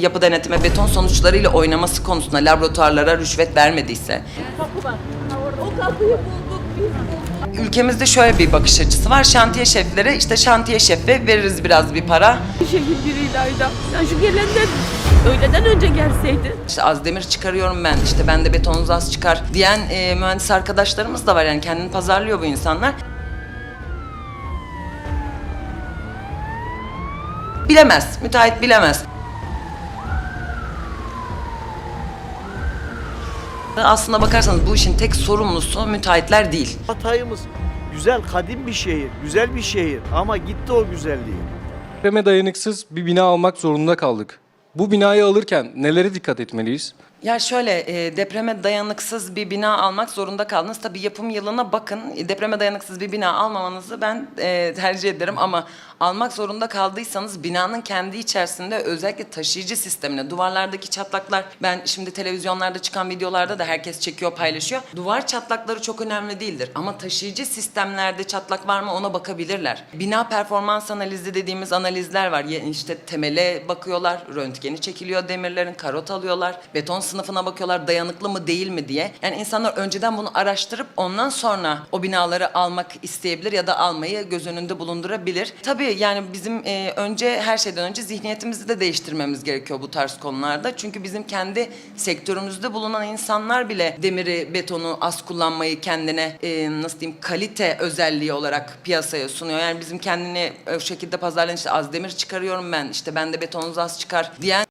yapı denetime beton sonuçlarıyla oynaması konusunda laboratuvarlara rüşvet vermediyse Kapı var. O kapıyı bulduk biz bulduk. ülkemizde şöyle bir bakış açısı var. Şantiye şeflere işte şantiye şefi veririz biraz bir para. Bir şekil biriydi ayda. Ya şu gelenden öğleden önce gelseydi. İşte az demir çıkarıyorum ben, işte bende betonunuz az çıkar diyen e, mühendis arkadaşlarımız da var yani kendini pazarlıyor bu insanlar. Bilemez, müteahhit bilemez. Aslına bakarsanız bu işin tek sorumlusu müteahhitler değil. Hatay'ımız güzel, kadim bir şehir, güzel bir şehir ama gitti o güzelliği. Depreme dayanıksız bir bina almak zorunda kaldık. Bu binayı alırken nelere dikkat etmeliyiz? Ya şöyle e, depreme dayanıksız bir bina almak zorunda kaldınız. Tabii yapım yılına bakın. E, Depreme dayanıksız bir bina almamanızı ben e, tercih ederim ama almak zorunda kaldıysanız binanın kendi içerisinde özellikle taşıyıcı sistemine, duvarlardaki çatlaklar ben şimdi televizyonlarda çıkan videolarda da herkes çekiyor, paylaşıyor. Duvar çatlakları çok önemli değildir ama taşıyıcı sistemlerde çatlak var mı ona bakabilirler. Bina performans analizi dediğimiz analizler var. Ya işte temele bakıyorlar, röntgeni çekiliyor demirlerin, karot alıyorlar, beton sınıfına bakıyorlar dayanıklı mı değil mi diye. Yani insanlar önceden bunu araştırıp ondan sonra o binaları almak isteyebilir ya da almayı göz önünde bulundurabilir. Tabii yani bizim e, önce her şeyden önce zihniyetimizi de değiştirmemiz gerekiyor bu tarz konularda. Çünkü bizim kendi sektörümüzde bulunan insanlar bile demiri, betonu az kullanmayı kendine e, nasıl diyeyim kalite özelliği olarak piyasaya sunuyor. Yani bizim kendini o şekilde pazarlayan işte az demir çıkarıyorum ben, işte bende betonunuz az çıkar diyen